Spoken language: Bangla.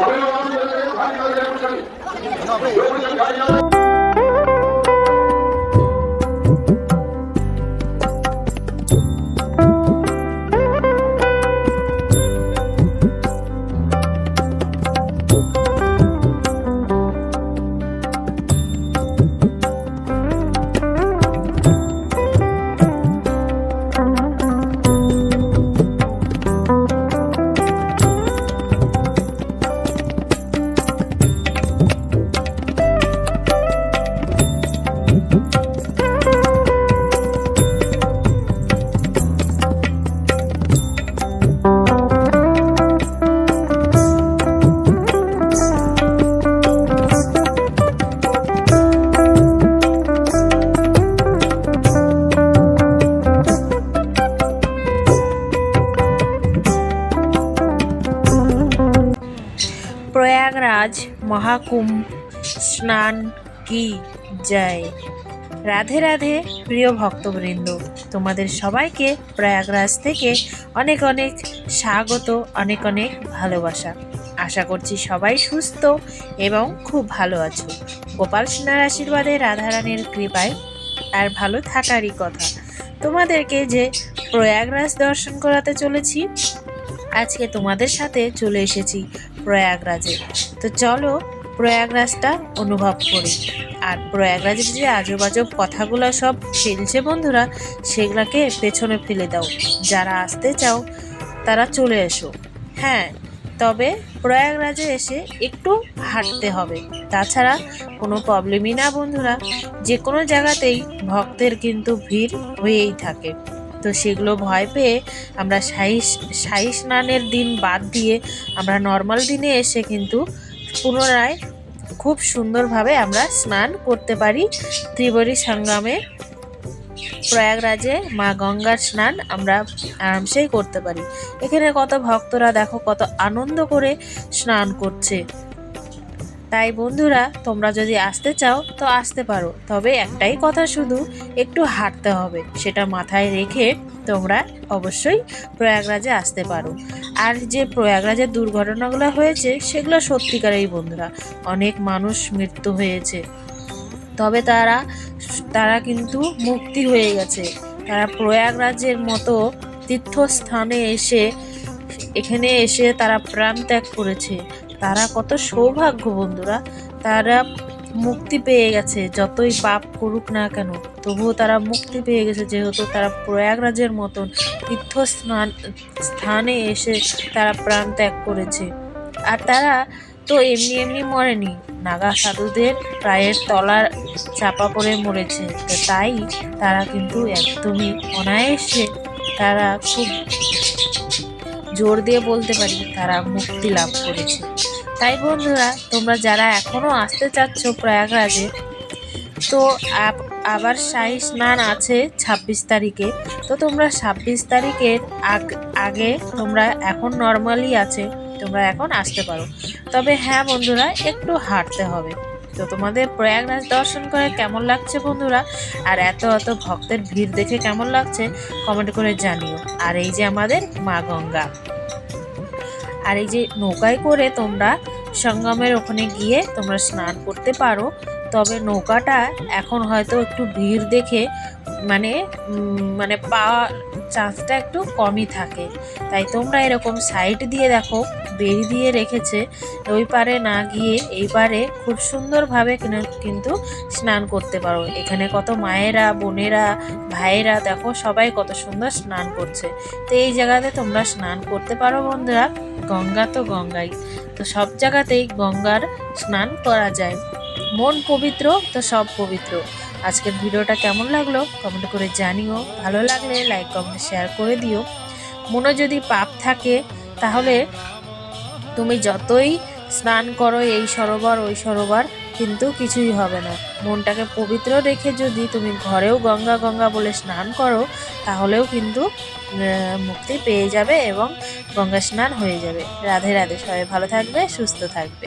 అభినందనలు প্রয়াগরাজ মহাকুম্ভ স্নান কি জয়। রাধে রাধে, প্রিয় ভক্তবৃন্দ, তোমাদের সবাইকে প্রয়াগরাজ থেকে অনেক অনেক স্বাগত, অনেক অনেক ভালোবাসা। আশা করছি সবাই সুস্থ এবং খুব ভালো আছো। গোপাল সোনার আশীর্বাদে রাধারানীর কৃপায় আর ভালো থাকারই কথা। তোমাদেরকে যে প্রয়াগরাজ দর্শন করাতে চলেছি আজকে তোমাদের সাথে চলে এসেছি প্রয়াগরাজে। তো চলো প্রয়াগরাজটা অনুভব করি। আর প্রয়াগরাজের যে আজব আজব কথাগুলো সব ফেলছে বন্ধুরা, সেগুলোকে পেছনে ফেলে দাও। যারা আসতে চাও, তারা চলে এসো। হ্যাঁ তবে প্রয়াগরাজে এসে একটু হাঁটতে হবে। তাছাড়া কোনো প্রবলেমই না বন্ধুরা। যে কোনো জায়গাতেই ভক্তের কিন্তু ভিড় হয়েই থাকে। তো সেগুলো ভয় পেয়ে আমরা শাহী শাহী স্নানের দিন বাদ দিয়ে আমরা নর্মাল দিনে এসে কিন্তু পুনরায় খুব সুন্দরভাবে আমরা স্নান করতে পারি। ত্রিবেণী সঙ্গমে প্রয়াগরাজে মা গঙ্গার স্নান আমরা আরামসেই করতে পারি। এখানে কত ভক্তরা দেখো কত আনন্দ করে স্নান করছে। তাই বন্ধুরা, তোমরা যদি আসতে চাও তো আসতে পারো। তবে একটাই কথা শুধু, একটু হাঁটতে হবে। সেটা মাথায় রেখে তোমরা অবশ্যই প্রয়াগরাজে আসতে পারো। আর যে প্রয়াগরাজের দুর্ঘটনাগুলো হয়েছে, সেগুলো সত্যিকারেই বন্ধুরা, অনেক মানুষ মৃত্যু হয়েছে। তবে তারা তারা কিন্তু মুক্তি হয়ে গেছে। তারা প্রয়াগরাজের মতো তীর্থস্থানে এসে, এখানে এসে তারা প্রাণ ত্যাগ করেছে। তারা কত সৌভাগ্য বন্ধুরা। তারা মুক্তি পেয়ে গেছে, যতই পাপ করুক না কেন। তবুও তারা মুক্তি পেয়ে গেছে, যেহেতু তারা প্রয়াগরাজের মতন তীর্থস্থান, স্থানে এসে তারা প্রাণ ত্যাগ করেছে। আর তারা তো এমনি এমনি মরেনি। নাগা সাধুদের প্রায়ের তলার চাপা পড়ে মরেছে। তাই তারা কিন্তু একদমই অনায়াসে তারা খুব জোর দিয়ে বলতে পারি তারা মুক্তি লাভ করেছে। তাই বন্ধুরা, তোমরা যারা এখনও আসতে চাচ্ছ প্রয়াগরাজে, তো আব- আবার শাহী স্নান আছে ছাব্বিশ তারিখে, তো তোমরা ছাব্বিশ তারিখের আগ- আগে তোমরা এখন নর্মালি আছে, তোমরা এখন আসতে পারো। তবে হ্যাঁ বন্ধুরা, একটু হাঁটতে হবে। তো তোমাদের প্রয়াগরাজ দর্শন করে কেমন লাগছে বন্ধুরা? আর এত এত ভক্তের ভিড় দেখে কেমন লাগছে কমেন্ট করে জানিও। আর এই যে আমাদের মা গঙ্গা। আর এই যে নৌকায় করে তোমরা সঙ্গমের ওখানে গিয়ে তোমরা স্নান করতে পারো, তবে নৌকাটা এখন হয়তো একটু ভিড় দেখে মানে মানে পাওয়া চান্সটা একটু কমই থাকে। তাই তোমরা এরকম সাইড দিয়ে দেখো বেরি দিয়ে রেখেছে, ওই পারে না গিয়ে এই পারে খুব সুন্দরভাবে কিনা- কিন্তু স্নান করতে পারো। এখানে কত মায়েরা, বোনেরা, ভাইয়েরা, দেখো সবাই কত সুন্দর স্নান করছে। তো এই জায়গাতে তোমরা স্নান করতে পারো বন্ধুরা, গঙ্গা তো গঙ্গাই। তো সব জায়গাতেই গঙ্গার স্নান করা যায়। মন পবিত্র, তো সব পবিত্র। আজকের ভিডিওটা কেমন লাগল কমেন্ট করে জানিও। ভালো লাগলে লাইক, কমেন্ট, শেয়ার করে দিও। মনে যদি পাপ থাকে, তাহলে তুমি যতই স্নান করো এই সরোবর, ওই সরোবর, কিন্তু কিছুই হবে না। মনটাকে পবিত্র রেখে যদি তুমি ঘরেও গঙ্গা গঙ্গা বলে স্নান করো, তাহলেও কিন্তু মুক্তি পেয়ে যাবে এবং গঙ্গা স্নান হয়ে যাবে। রাধে রাধে, সবাই ভালো থাকবে, সুস্থ থাকবে।